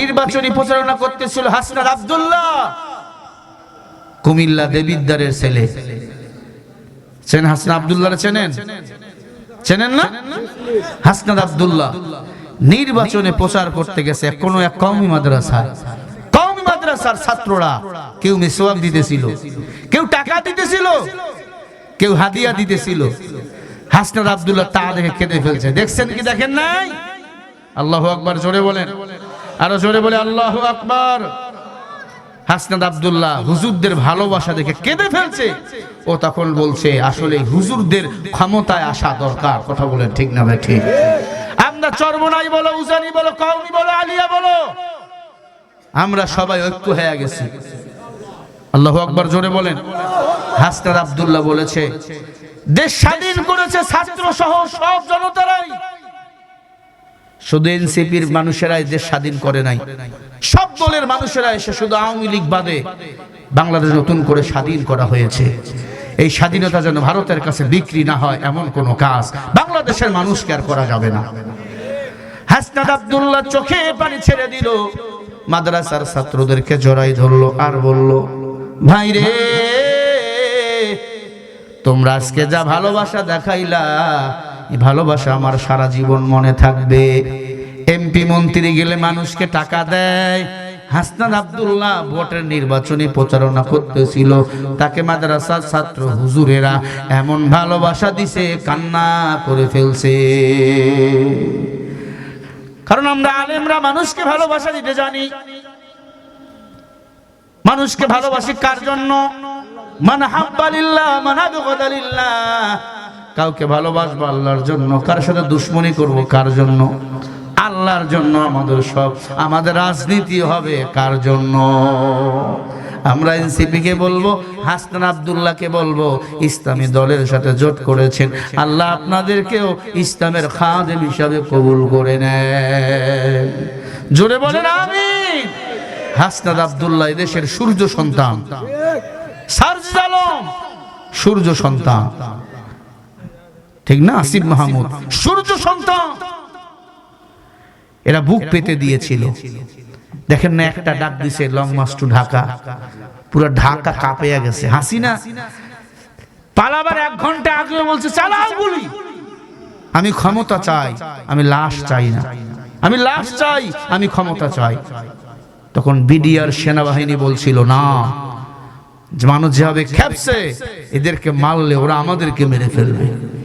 নির্বাচনী প্রচারণা করতেছিল হাসনাত আব্দুল্লাহ। কুমিল্লা দেবিদ্দারের ছেলে। চেন হাসনাত আব্দুল্লাহ চেনেন? চেনেন না? হাসনাত আব্দুল্লাহ নির্বাচনে প্রচার করতে গেছে কোন এক কওমি মাদ্রাসায়। কওমি মাদ্রাসার ছাত্ররা কেউ মিসওয়াক দিতেছিল, কেউ টাকা দিতেছিল, কেউ হাদিয়া দিতেছিল। হাসনাদ আবদুল্লাহ তা দেখে কেঁদে ফেলছে। দেখছেন কি দেখেন নাই? আল্লাহ আকবার জোরে বলেন। আরও জোরে বলে, আল্লাহ আকবার। হাসনাদ আব্দুল্লাহ হুজুরদের ভালোবাসা দেখে কেঁদে ফেলছে। ও তখন বলছে, আসলে হুজুরদের ক্ষমতায় আসা দরকার। কথা বলেন ঠিক না ভাই, ঠিক। আমরা চরমনাই বলো, উজানি বলো, কওমি বলো, আলিয়া বলো। আমরা সবাই ঐক্য হয়ে গেছি। আল্লাহ আকবার জোরে বলেন। হাসনাদ আব্দুল্লাহ বলেছে, দেশ স্বাধীন করেছে ছাত্র সহ সব জনতারাই। শুধু এনসিপির মানুষেরাই দেশ স্বাধীন করে নাই। সব দলের মানুষেরা এসে শুধু আওয়ামী লীগ বাদে বাংলাদেশ নতুন করে স্বাধীন করা হয়েছে। এই স্বাধীনতা যেন ভারতের কাছে বিক্রি না হয়, এমন কোন কাজ বাংলাদেশের মানুষকে আর করা যাবে না। হাসনাদ আব্দুল্লাহ চোখে পানি ছেড়ে দিল, মাদ্রাসার ছাত্রদেরকে জড়াই ধরলো আর বলল, ভাই রে, তোমরা আজকে যা ভালোবাসা দেখাইলা ভালোবাসা আমার সারা জীবন মনে থাকবে। এমপি মন্ত্রী গেলে মানুষকে টাকা দেয়। হাসনান আব্দুল্লাহ ভোটের নির্বাচনী প্রচারণা করতেছিল। তাকে মাদ্রাসার ছাত্র হুজুরেরা এমন ভালোবাসা দিছে, কান্না করে ফেলছে। কারণ আমরা আলেমরা মানুষকে ভালোবাসা দিতে জানি। মানুষকে ভালোবাসি কার জন্য? মান হাব্বালিল্লাহ, মান আবগাদালিল্লাহ। কাউকে ভালোবাসবো আল্লাহর জন্য, কার সাথে দুশ্মনী করব, কার জন্য? আল্লাহর জন্য আমাদের সব, আমাদের রাজনীতি হবে কার জন্য? আমরা এনসিপিকে বলব হাসনান আব্দুল্লাহকে বলব, ইসলামী দলের সাথে জোট করেছেন। আল্লাহ আপনাদেরকেও ইসলামের খাদেম হিসাবে কবুল করে নেন। জোরে বলেন, আমিন। হাসনাদ আব্দুল্লাহ দেশের সূর্য সন্তান। সার্জিদ আলম, সূর্য সন্তান। ঠিক না? আসিফ মাহমুদ। সূর্য সন্তান। এরা বুক পেতে দিয়েছিল। দেখেন না, একটা ডাক দিছে লং মাস টু ঢাকা পুরো ঢাকা কাঁপিয়া গেছে। হাসি না পালাবার এক ঘণ্টা আগে বলছে, চালাও গুলি। আমি ক্ষমতা চাই, আমি লাশ চাই না। আমি লাশ চাই, আমি ক্ষমতা চাই। তখন বিডিআর সেনাবাহিনী বলছিল, না, মানুষ যেভাবে খেপছে, এদেরকে মারলে ওরা আমাদেরকে মেরে ফেলবে।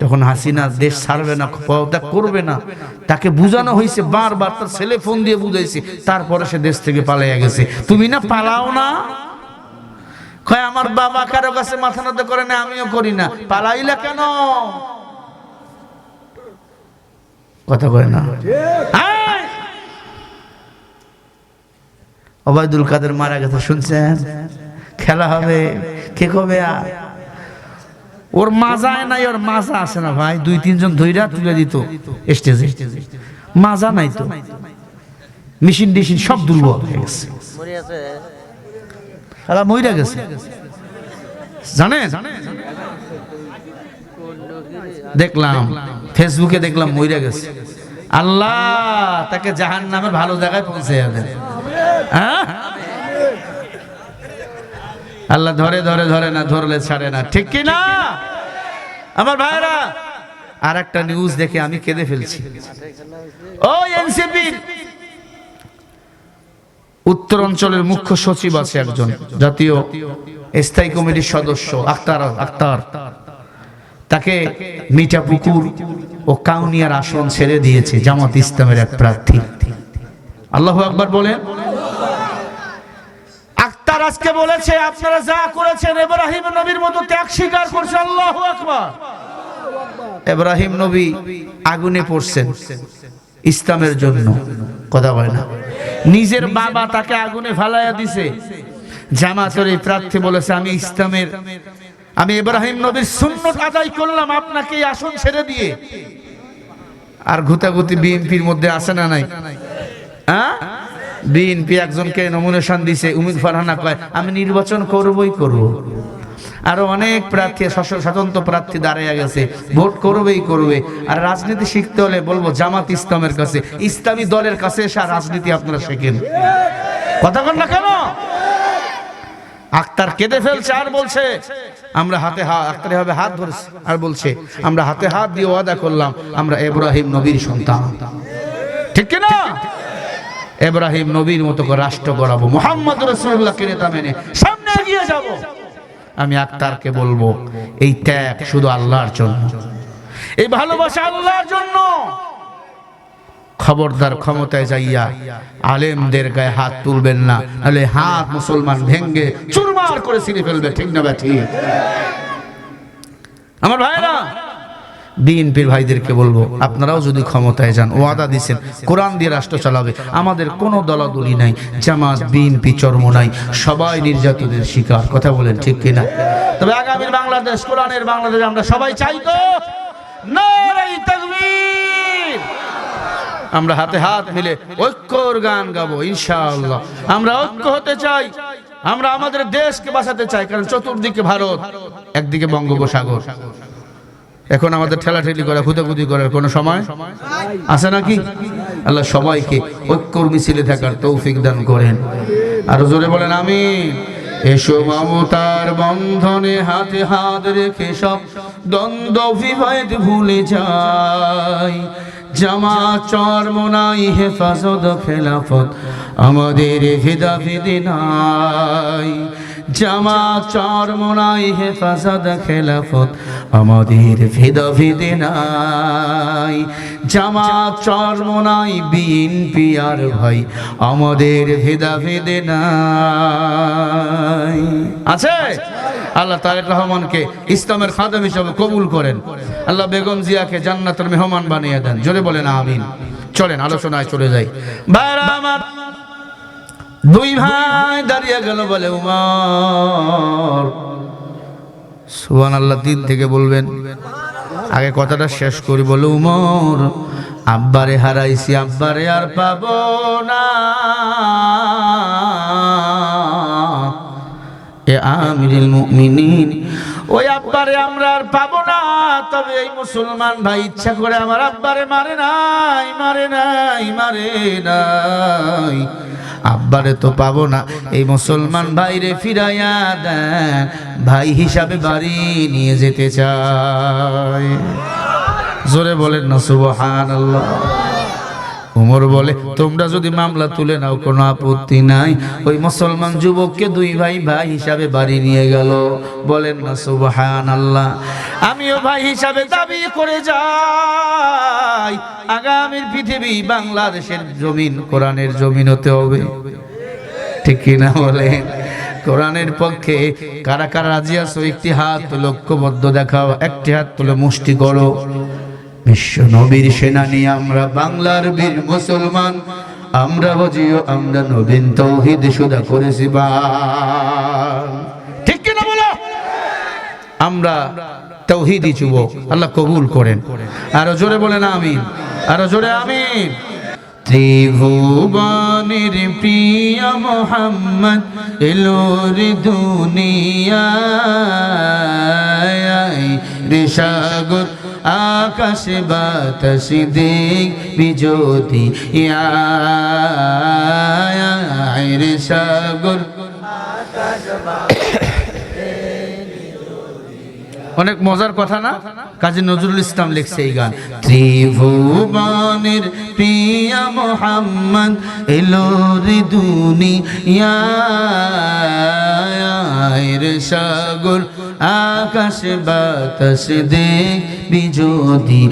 তখন হাসিনা দেশ ছাড়বে না পদত্যাগ করবে না। তাকে বুঝানো হয়েছে বারবার, তার ছেলে ফোন দিয়ে বুঝাইছে, তারপরে সে দেশ থেকে পালাইয়া গেছে। তুমি না পালাও না? কয়, আমার বাবা কারও কাছে মাথা নত করে না, আমিও করি না। পালাইলা কেন? কথা কয় না। আয়! ওবায়দুল কাদের মারা গেছে, শুনছেন? খেলা হবে। কে কবে? আর ওর মাজায় নাই, ওর মাজা আছে না ভাই। দুই, তিনজন ধৈরা তুলে দিত স্টেজে। মাজা নাই তো। মেশিন টিশিন সব দুর্বল হয়ে গেছে। খেলা মইরা গেছে। জানে দেখলাম, ফেসবুকে দেখলাম মইরা গেছে। আল্লাহ, তাকে জাহান নামের ভালো জায়গায় পৌঁছে যাবে হ্যাঁ? আল্লাহ ধরে ধরে ধরে না, ধরলে ছাড়ে না। ঠিক কি না? আমার ভাইরা আর একটা নিউজ দেখে আমি কেঁদে ফেলছি। ও এনসিপি উত্তর অঞ্চলের মুখ্য সচিব আছে একজন, জাতীয় স্থায়ী কমিটির সদস্য, আক্তার আক্তার। তাকে মিঠাপুকুর ও কাউনিয়ার আসন ছেড়ে দিয়েছে জামাত ইসলামের এক প্রার্থী। আল্লাহ আকবার বলেন। আজকে বলেছে, আপনারা যা করেছেন ইব্রাহিম নবীর মতো ত্যাগ স্বীকার করছে, আল্লাহ আকবার। ইব্রাহিম নবী আগুনে পড়ছেন, ইসলামের জন্য, কথা বলে না। নিজের বাবা তাকে আগুনে ফালাইয়া দিছে। জামাতের এই প্রার্থী বলেছে, আমি ইসলামের, আমি ইব্রাহিম নবীর সুন্নত আদায় করলাম, আপনাকে এই আসন ছেড়ে দিয়ে। আর ঘুতাঘুতি বিএনপির মধ্যে আছে না নাই? হ্যাঁ? বিএনপি একজনকে নমিনেশন দিছে উমিদ ফারহানা কয়, আমি নির্বাচন করবই করব। আরও অনেক প্রার্থী স্বতন্ত্র প্রার্থী দাঁড়িয়ে গেছে। ভোট করবেই করবে। আর রাজনীতি শিখতে হলে বলব, জামাত ইসলামের কাছে, ইসলামী দলের কাছে এসে রাজনীতি আপনারা শেখেন। কথা বল না কেন? আক্তার কেঁদে ফেলছে, আর বলছে, আমরা হাতে হাত আক্তারে হবে হাত ধরেছে, আর বলছে, আমরা হাতে হাত দিয়ে ওয়াদা করলাম, আমরা ইব্রাহিম নবীর সন্তান। ইব্রাহিম নবীর মতো করে রাষ্ট্র গড়াবো, মোহাম্মদ রসুল্লাহকে নেতা মেনে। সামনে এগিয়ে যাব। আমি আক্তারকে বলব, এই ত্যাগ শুধু আল্লাহর জন্য। এই ভালোবাসা আল্লাহর জন্য। খবরদার ক্ষমতায় যাইয়া আলেমদের গায়ে হাত তুলবেন না, নাহলে হাত মুসলমান ভেঙ্গে চুরমার করে ছিঁড়ে ফেলবে, ঠিক না ব্যাঠি আমার ভাইরা বিএনপির ভাইদেরকে বলব, আপনারাও যদি ক্ষমতায় যান, ওয়াদা দিছেন, কোরআন দিয়ে রাষ্ট্র চালাবে, আমাদের কোনো দলাদলি নাই, জামাত, বিএনপি চর্ম নাই, সবাই নির্যাতনের শিকার, কথা বলেন ঠিক কিনা? তবে আগামীর বাংলাদেশ, কোরআনের বাংলাদেশ আমরা সবাই চাই তো? আমরা হাতে হাত মিলে ঐক্যর গান গাবো, ইনশাআল্লাহ। আমরা ঐক্য হতে চাই, আমরা আমাদের দেশকে বাঁচাতে চাই, কারণ চতুর্দিকে ভারত, একদিকে বঙ্গোপসাগর। এখন আমাদের ঠেলাঠেলি করা খুদাখুদি করার কোনো সময় আছে নাকি? আল্লাহ সবাইকে ঐক্যর মিছিলে থাকার তৌফিক দান করেন। আর জোরে বলেন আমি এসো মমতার বন্ধনে হাতে হাত রেখে সব দ্বন্দ্ব বিভেদ ভুলে যাই। জামা চরমনাই হেফাজত খেলাফত আমাদের ভেদাভেদে নাই। জামা চরমনাই হেফাজত, খেলাফত আমাদের ভেদা নাই। জামা চরমনাই বিএনপি আর ভাই আমাদের ভেদা ভেদে নাই। আছে? আল্লাহ তারেক রহমানকে ইসলামের খাদেম হিসাবে কবুল করেন। আল্লাহ বেগম জিয়াকে জান্নাতের মেহমান বানিয়ে দেন। জোরে বলেন আমিন। চলেন, আলোচনায় চলে যাই। আমার দুই ভাই দাঁড়িয়ে গেল বলে, উমর। সুবান আল্লাহ দিন থেকে বলবেন। আগে কথাটা শেষ করি, বলে, উমর, আব্বারে হারাইছি, আব্বারে আর পাবো না। এ আমিরুল মুমিনিন, ওই আব্বারে আমরা আর পাবো না। তবে এই মুসলমান ভাই ইচ্ছা করে আমার আব্বারে মারে নাই মারে নাই মারে নাই। আব্বারে তো পাবো না। এই মুসলমান ভাইরে ফিরাইয়া দেন। ভাই হিসাবে বাড়ি নিয়ে যেতে চায়। জোরে বলেন না সুবহান উমর বলে, তোমরা যদি মামলা তুলে নাও, কোনো আপত্তি নাই। ওই মুসলমান যুবককে দুই ভাই ভাই হিসাবে বাড়ি নিয়ে গেল। বলেন না সুবহান আল্লাহ আমিও ভাই হিসাবে দাবি করে যাই। আগামীর পৃথিবী বাংলাদেশের জমিন, কোরআনের জমিন হতে হবে। ঠিক কিনা বলেন? কোরআনের পক্ষে কারা কারা রাজি আছো, একটি হাত লক্ষ্যবদ্ধ দেখাও, একটি হাত তুলে মুষ্টি করো। বিশ্ব নবীর সেনানি, আমরা বাংলার বীর মুসলমান। আমরা বুঝিও আমরা নবীন তৌহিদ সুদা করেছি বা। ঠিক কিনা বলো? আমরা তৌহিদি যুবক, আল্লাহ কবুল করেন। আরও জোরে বলেন আমিন, আরও জোরে আমিন। ত্রিভুবনের প্রিয় মোহাম্মদ এলোর দুনিয়ায়, রে আকাশ বাতাস দিক বিজ্যোতি রে সাগর। অনেক মজার কথা না? কাজী নজরুল ইসলাম লিখছে এই গান। ত্রিভুবনের প্রিয়া মোহাম্মদ, এলো রে দুনিয়ার সাগর। আকাশ বাতাস দেখ বিজোদি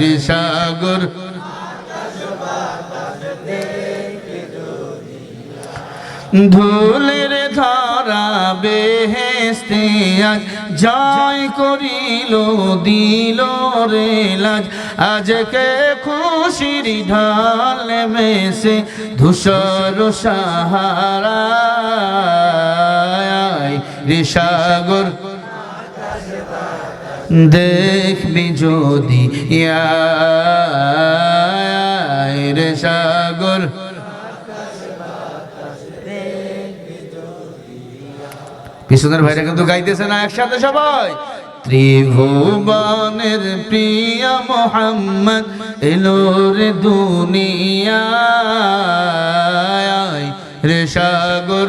রে সাগর। ধুলের ধরা বেহেস্তে আজ জয় করিল, দিল রে লাজ। আজকে খুশির ঢাল মেসে ধূসর সাহারা। সাগর। দেখবি যদি রে সাগর। পিছনের ভাইরা কিন্তু গাইতেছে না, একসাথে সবাই। ত্রিভুবনের প্রিয় মোহাম্মদ এলো রে দুনিয়ায় রে সাগর।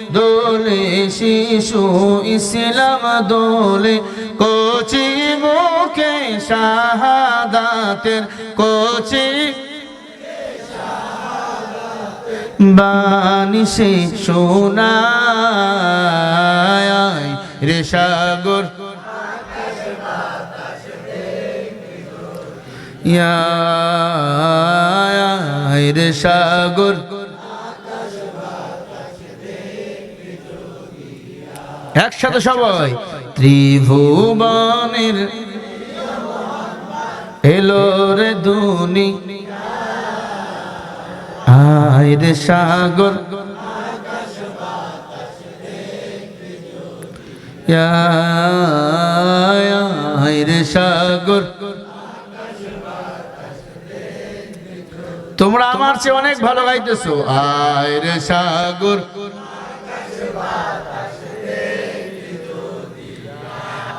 দোলে শিশু ইসলাম দোলে কোচি মুখে শাহাদাতের কোচি বানিসে সোনায় রে সাগর। রে সাগর। একসাথে সবাই। ত্রিভুবনের এলো রে দুনি। আয় রে সাগর। আয় রে সাগর। তোমরা আমার চেয়ে অনেক ভালো গাইতেছো। আয় রে সাগর।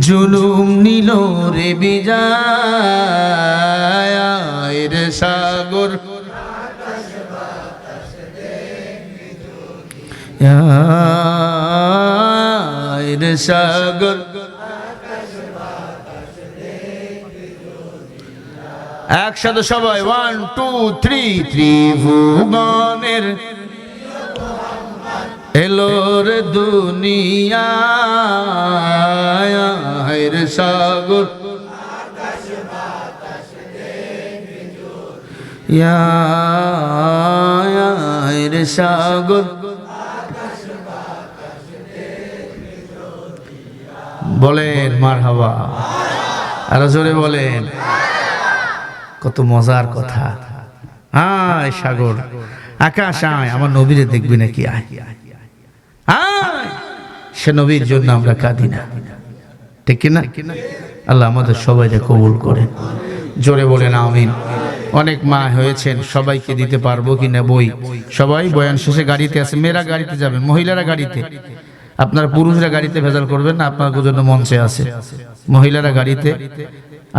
জুলুম নিল রে বিজায় সাগর। রে সাগর। একসাথে সবাই ওয়ান টু থ্রি থ্রি ত্রিভুবনের এলোর দুনিয়া রে সাগর। রে সাগর। বলেন মার হাওয়া আরও জোরে বলেন। কত মজার কথা। আয় সাগর। আকাশ আয়, আমার নবীরে দেখবি নাকি? আয়। সে নবীর জন্য আমরা কাঁদি না। ঠিক কিনা? আল্লাহ আমাদের সবাইকে কবুল করেন। জোরে বলেন, আমিন। অনেক মা হয়েছেন, সবাইকে দিতে পারব কি না বই? সবাই বয়ান শেষে গাড়িতে আছে, মেয়েরা গাড়িতে যাবেন মহিলারা গাড়িতে। আপনার পুরুষরা গাড়িতে ভেজাল করবেন না আপনার জন্য মঞ্চে আছে। মহিলারা গাড়িতে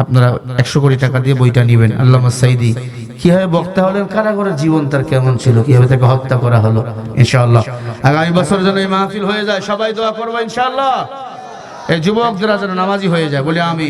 আপনারা একশো কোটি টাকা দিয়ে বইটা নেবেন। আল্লামা সাইদি, কীভাবে বক্তা হলেন? কারাগারের জীবন তার কেমন ছিল? কীভাবে তাকে হত্যা করা হলো? ইনশাআল্লাহ। আগামী বছর যেন এই মাহফিল হয়ে যায়, সবাই দোয়া করব ইনশাআল্লাহ। এই যুবকদের যেন নামাজি হয়ে যায়, বলে আমি